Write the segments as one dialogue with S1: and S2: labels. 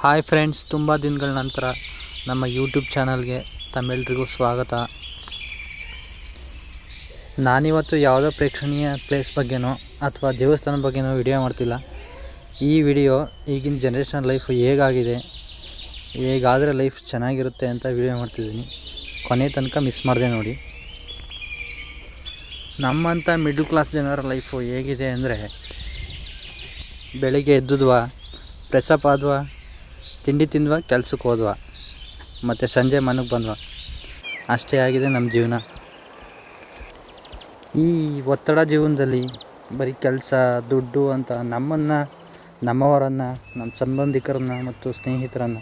S1: Hi friends ತುಂಬ ದಿನಗಳ ನಂತರ ನಮ್ಮ ಯೂಟ್ಯೂಬ್ ಚಾನಲ್ಗೆ ತಮ್ಮೆಲ್ರಿಗೂ ಸ್ವಾಗತ. ನಾನಿವತ್ತು ಯಾವುದೋ ಪ್ರೇಕ್ಷಣೀಯ ಪ್ಲೇಸ್ ಬಗ್ಗೆನೋ ಅಥವಾ ದೇವಸ್ಥಾನದ ಬಗ್ಗೆನೋ ವಿಡಿಯೋ ಮಾಡ್ತಿಲ್ಲ. ಈ ವಿಡಿಯೋ ಈಗಿನ ಜನ್ರೇಷನ್ ಲೈಫ್ ಹೇಗಾಗಿದೆ, ಹೇಗಾದರೆ ಲೈಫ್ ಚೆನ್ನಾಗಿರುತ್ತೆ ಅಂತ ವಿಡಿಯೋ ಮಾಡ್ತಿದ್ದೀನಿ. ಕೊನೆ ತನಕ ಮಿಸ್ ಮಾಡಿದೆ ನೋಡಿ. ನಮ್ಮಂಥ ಮಿಡ್ಲ್ ಕ್ಲಾಸ್ ಜನರ ಲೈಫು ಹೇಗಿದೆ ಅಂದರೆ, ಬೆಳಿಗ್ಗೆ ಎದ್ದುದ್ವಾ, ಪ್ರೆಸಪ್ ಆದ್ವಾ ತಿಂಡಿ ತಿಂದ್ವ ಕೆಲ್ಸಕ್ಕೆ ಹೋದ್ವ. ಮತ್ತು ಸಂಜೆ ಮನೆಗೆ ಬಂದ್ವ. ಅಷ್ಟೇ ಆಗಿದೆ ನಮ್ಮ ಜೀವನ. ಈ ಒತ್ತಡ ಜೀವನದಲ್ಲಿ ಬರೀ ಕೆಲಸ, ದುಡ್ಡು ಅಂತ ನಮ್ಮನ್ನು, ನಮ್ಮವರನ್ನು ನಮ್ಮ ಸಂಬಂಧಿಕರನ್ನು ಮತ್ತು ಸ್ನೇಹಿತರನ್ನು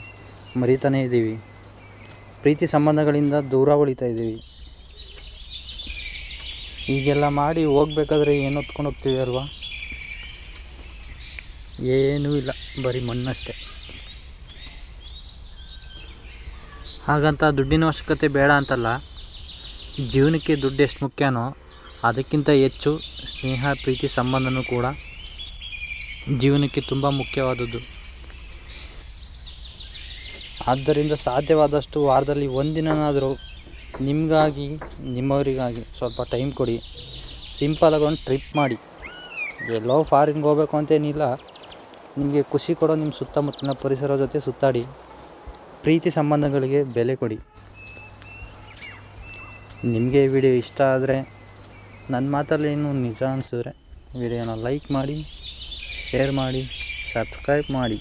S1: ಮರಿತಾನೇ ಇದ್ದೀವಿ. ಪ್ರೀತಿ ಸಂಬಂಧಗಳಿಂದ ದೂರ ಉಳಿತಾ ಇದ್ದೀವಿ. ಹೀಗೆಲ್ಲ ಮಾಡಿ ಹೋಗ್ಬೇಕಾದ್ರೆ ಏನು ಹೊತ್ಕೊಂಡು ಹೋಗ್ತೀವಿ ಅಲ್ವಾ? ಏನೂ ಇಲ್ಲ, ಬರೀ ಮಣ್ಣಷ್ಟೇ. ಹಾಗಂತ ದುಡ್ಡಿನ ಅವಶ್ಯಕತೆ ಬೇಡ ಅಂತಲ್ಲ. ಜೀವನಕ್ಕೆ ದುಡ್ಡು ಎಷ್ಟು ಮುಖ್ಯನೋ ಅದಕ್ಕಿಂತ ಹೆಚ್ಚು ಸ್ನೇಹ, ಪ್ರೀತಿ, ಸಂಬಂಧನೂ ಕೂಡ ಜೀವನಕ್ಕೆ ತುಂಬ ಮುಖ್ಯವಾದದ್ದು. ಆದ್ದರಿಂದ ಸಾಧ್ಯವಾದಷ್ಟು ವಾರದಲ್ಲಿ ಒಂದಿನನಾದರೂ ನಿಮಗಾಗಿ, ನಿಮ್ಮವರಿಗಾಗಿ ಸ್ವಲ್ಪ ಟೈಮ್ ಕೊಡಿ. ಸಿಂಪಲಾಗಿ ಒಂದು ಟ್ರಿಪ್ ಮಾಡಿ. ಎಲ್ಲೋ ಫಾರಿನ್ಗೆ ಹೋಗ್ಬೇಕು ಅಂತೇನಿಲ್ಲ ನಿಮಗೆ ಖುಷಿ ಕೊಡೋ ನಿಮ್ಮ ಸುತ್ತಮುತ್ತಲಿನ ಪರಿಸರ ಜೊತೆ ಸುತ್ತಾಡಿ. ಪ್ರೀತಿ ಸಂಬಂಧಗಳಿಗೆ ಬೆಲೆ ಕೊಡಿ. ನಿಮಗೆ ವಿಡಿಯೋ ಇಷ್ಟ ಆದರೆ ನನ್ನ ಮಾತಲ್ಲಿ ಏನು ನಿಜ ಅನಿಸಿದ್ರೆ ವಿಡಿಯೋನ ಲೈಕ್ ಮಾಡಿ ಶೇರ್ ಮಾಡಿ ಸಬ್ಸ್ಕ್ರೈಬ್ ಮಾಡಿ.